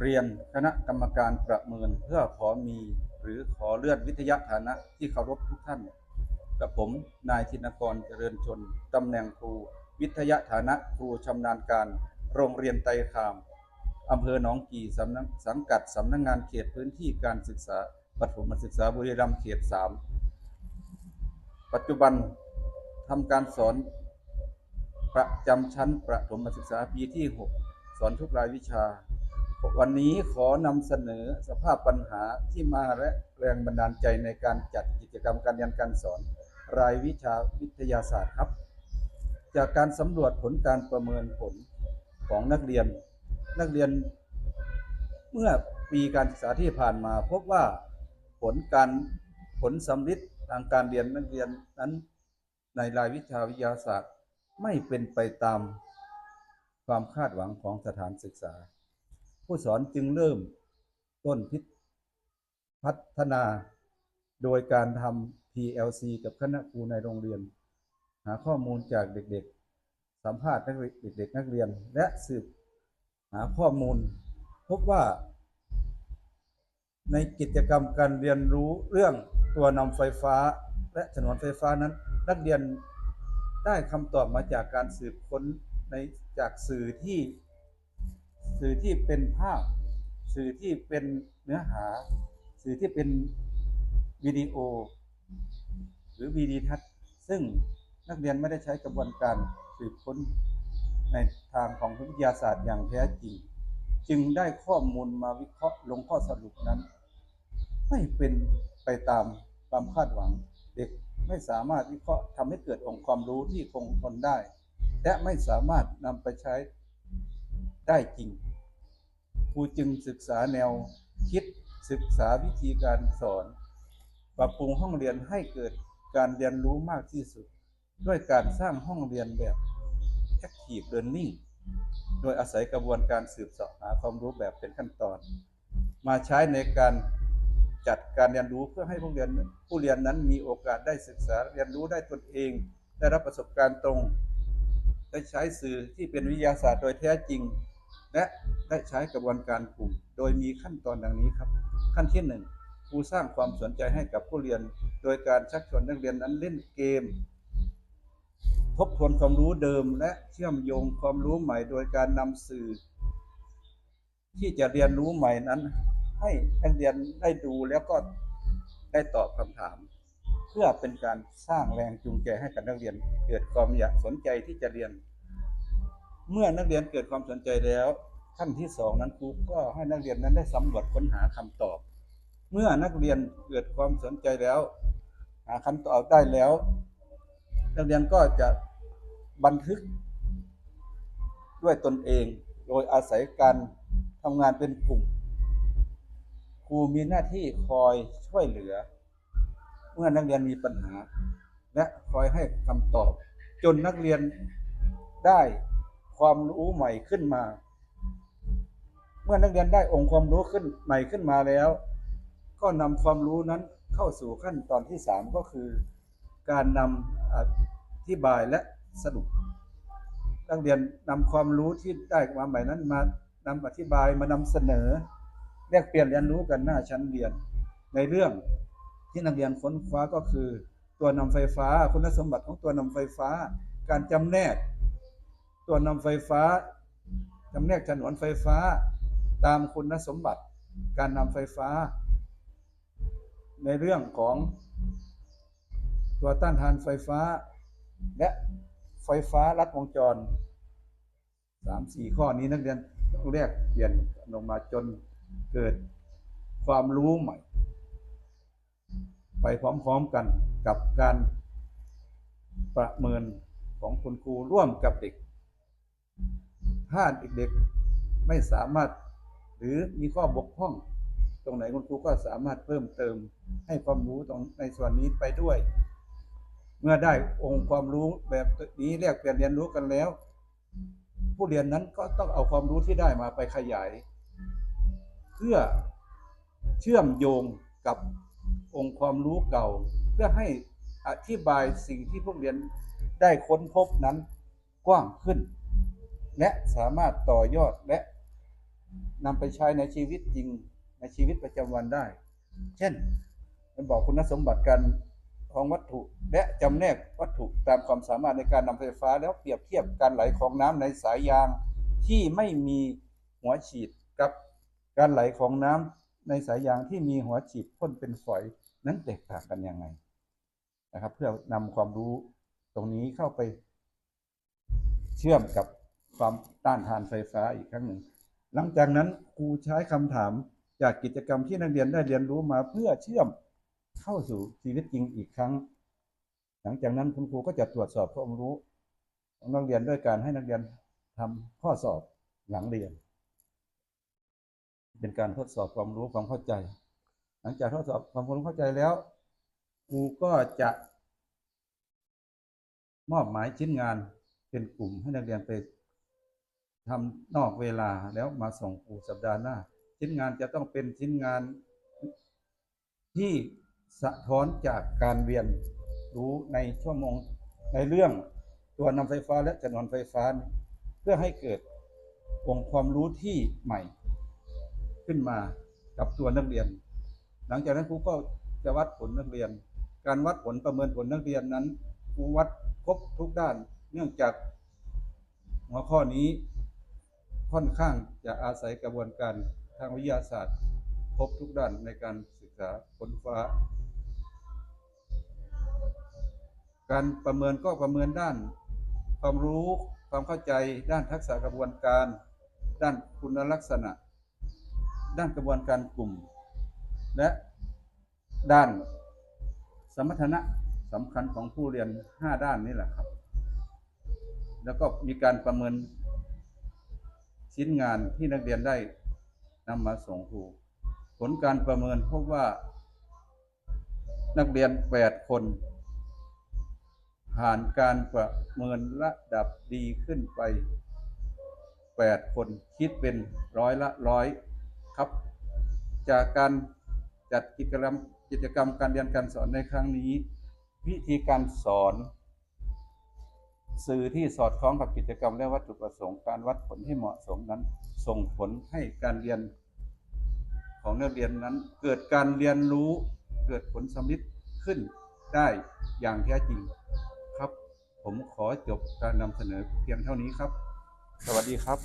เรียนคณะกรรมการประเมินเพื่อขอมีหรือขอเลื่อนวิทยาฐานะที่เคารพทุกท่านกับผมนายธินกรเจริญชนตำแหน่งครู วิทยาฐานะครูชำนาญการ โรงเรียนไตรคามอำเภอหนองกี่สำนักสังกัดสำนักงงานเขตพื้นที่การศึกษาประถมศึกษาบุรีรัมย์เขต3ปัจจุบันทำการสอนประจำชั้นประถมศึกษาปีที่ 6 สอนทุกรายวิชา วันนี้ขอนำเสนอสภาพปัญหาที่มาและแรงบันดาลใจในการจัดกิจกรรมการเรียนการสอน รายวิชาวิทยาศาสตร์ครับ จากการสำรวจผลการประเมินผลของนักเรียน นักเรียน เมื่อปีการศึกษาที่ผ่านมา พบว่าผลการผลสำลิดทางการเรียนนักเรียนนั้นในรายวิชาวิทยาศาสตร์ไม่เป็นไปตามความคาดหวังของสถานศึกษา ผู้สอนจึงเริ่มต้นพิพัฒนา โดยการทำ PLC กับคณะครูในโรงเรียน หาข้อมูลจากเด็กๆ สัมภาษณ์นักเด็กๆนักเรียน และสืบหาข้อมูล พบว่า ในกิจกรรมการเรียนรู้เรื่องตัวนำไฟฟ้าและฉนวนไฟฟ้านั้น นักเรียนได้คำตอบมาจากการสืบค้นในจากสื่อที่ สื่อที่เป็นภาพ สื่อที่เป็นเนื้อหา สื่อที่เป็นวิดีโอ หรือวีดีทัศน์ซึ่งนักเรียนไม่ได้ใช้กระบวนการสืบค้นในทางของวิทยาศาสตร์อย่างแท้จริง จึงได้ข้อมูลมาวิเคราะห์ลงข้อสรุปนั้น ไม่เป็นไปตามความคาดหวัง เด็กไม่สามารถวิเคราะห์ทำให้เกิดองค์ความรู้ที่คงทนได้ และไม่สามารถนำไปใช้ได้จริง รูจึงศึกษาแนวคิดศึกษาวิธีการสอน ปรับปรุงห้องเรียนให้เกิดการเรียนรู้มากที่สุด ด้วยการสร้างห้องเรียนแบบ Active Learning โดยอาศัยกระบวนการสืบเสาะหาความรู้แบบเป็นขั้นตอน มาใช้ในการจัดการเรียนรู้เพื่อให้ผู้เรียนผู้เรียนนั้นมีโอกาสได้ศึกษาเรียนรู้ได้ตนเอง ได้รับประสบการณ์ตรง ได้ใช้สื่อที่เป็นวิทยาศาสตร์โดยแท้จริง และ ได้ใช้กระบวนการกลุ่ม โดยมีขั้นตอนดังนี้ครับ ขั้นที่หนึ่งครูสร้างความสนใจให้กับผู้เรียน โดยการชักชวนนักเรียนนั้นเล่นเกม ทบทวนความรู้เดิมและเชื่อมโยงความรู้ใหม่ โดยการนำสื่อ ที่จะเรียนรู้ใหม่นั้น ให้นักเรียนได้ดูแล้วก็ได้ตอบคำถาม เพื่อเป็นการสร้างแรงจูงใจให้กับนักเรียน เกิดความอยากสนใจที่จะเรียน เมื่อนักเรียนเกิดความสนใจแล้ว ขั้นที่สองนั้นครูก็ให้นักเรียนนั้นได้สำรวจค้นหาคำตอบ เมื่อนักเรียนเกิดความสนใจแล้ว หาคำตอบได้แล้ว นักเรียนก็จะบันทึกด้วยตนเอง โดยอาศัยการทำงานเป็นกลุ่มครูมีหน้าที่คอยช่วยเหลือ เมื่อนักเรียนมีปัญหา และคอยให้คำตอบ จนนักเรียนได้ความรู้ใหม่ขึ้นมา เมื่อนักเรียนได้องค์ความรู้ขึ้นใหม่ขึ้นมาแล้ว ก็นำความรู้นั้นเข้าสู่ขั้นตอนที่สามก็คือ การนำอธิบายและสรุป นักเรียนนำความรู้ที่ได้มาใหม่นั้นมานำอธิบายมานำเสนอแลกเปลี่ยนเรียนรู้กันหน้าชั้นเรียน ในเรื่องที่นักเรียนค้นคว้าก็คือ ตัวนำไฟฟ้าคุณสมบัติของตัวนำไฟฟ้า การจำแนก ตัวนำไฟฟ้าจำแนกฉนวนไฟฟ้า ตามคุณสมบัติการนำไฟฟ้า ในเรื่องของตัวต้านทานไฟฟ้า และไฟฟ้าลัดวงจรสามสี่ข้อนี้นักเรียนต้องแรกเปลี่ยนลงมาจนเกิดความรู้ใหม่ ไปพร้อมๆกันกับการประเมินของคุณครูร่วมกับเด็ก ถ้าเด็กๆไม่สามารถ หรือมีข้อบกพร่อง ตรงไหนคุณครูก็สามารถเพิ่มเติมให้ความรู้ตรงในส่วนนี้ไปด้วย เมื่อได้องค์ความรู้แบบนี้แลกเปลี่ยนเรียนรู้กันแล้ว ผู้เรียนนั้นก็ต้องเอาความรู้ที่ได้มาไปขยาย เพื่อเชื่อมโยงกับองค์ความรู้เก่า เพื่อให้อธิบายสิ่งที่ผู้เรียนได้ค้นพบนั้นกว้างขึ้น และสามารถต่อยอดและ นำไปใช้ในชีวิตจริงในชีวิตประจำวันได้ เช่นมันบอกคุณสมบัติการของวัตถุ และจำแนกวัตถุตามความสามารถในการนำไฟฟ้าแล้วเปรียบเทียบการไหลของน้ำในสายยางที่ไม่มีหัวฉีดกับการไหลของน้ำในสายยางที่มีหัวฉีดพ่นเป็นฝอยนั้นแตกต่างกันยังไงนะครับ เพื่อนำความรู้ตรงนี้เข้าไปเชื่อมกับความต้านทานไฟฟ้าอีกครั้งหนึ่ง หลังจากนั้นครูใช้คำถามจากกิจกรรมที่นักเรียนได้เรียนรู้มาเพื่อเชื่อมเข้าสู่ชีวิตจริงอีกครั้ง หลังจากนั้นคุณครูก็จะตรวจสอบความรู้ของนักเรียนด้วยการให้นักเรียนทำข้อสอบหลังเรียน เป็นการทดสอบความรู้ความเข้าใจ หลังจากทดสอบความรู้เข้าใจแล้วครูก็จะมอบหมายชิ้นงานเป็นกลุ่มให้นักเรียนไป ทำนอกเวลาแล้วมาส่งครูสัปดาห์หน้า ชิ้นงานจะต้องเป็นชิ้นงานที่สะท้อนจากการเรียนรู้ในชั่วโมงในเรื่องตัวนำไฟฟ้าและจำนวนไฟฟ้า เพื่อให้เกิดองค์ความรู้ที่ใหม่ ขึ้นมากับตัวนักเรียน หลังจากนั้นครูก็จะวัดผลนักเรียน การวัดผลประเมินผลนักเรียนนั้นครูวัดครบทุกด้าน เนื่องจากหัวข้อนี้ ค่อนข้างจะอาศัยกระบวนการทางวิทยาศาสตร์ครบทุกด้านในการศึกษาค้นฟ้า การประเมินก็ประเมินด้าน ความรู้ความเข้าใจด้านทักษะกระบวนการ ด้านคุณลักษณะ ด้านกระบวนการกลุ่ม และด้านสมรรถนะสำคัญของผู้เรียน 5 ด้านนี่แหละครับ แล้วก็มีการประเมิน ชิ้นงานที่นักเรียนได้นำมาส่งครู ผลการประเมินพบว่า นักเรียน 8 คน ผ่านการประเมินระดับดีขึ้นไป 8 คนคิดเป็นร้อยละร้อยครับ จากการจัดกิจกรรมกิจกรรมการเรียนการสอนในครั้งนี้ วิธีการสอน สื่อที่สอดคล้องกับกิจกรรมและวัตถุประสงค์การวัดผลที่เหมาะสมนั้น ส่งผลให้การเรียนของนักเรียนนั้น เกิดการเรียนรู้เกิดผลสำลิดขึ้นได้อย่างแท้จริงครับ ผมขอจบการนำเสนอเพียงเท่านี้ครับ สวัสดีครับ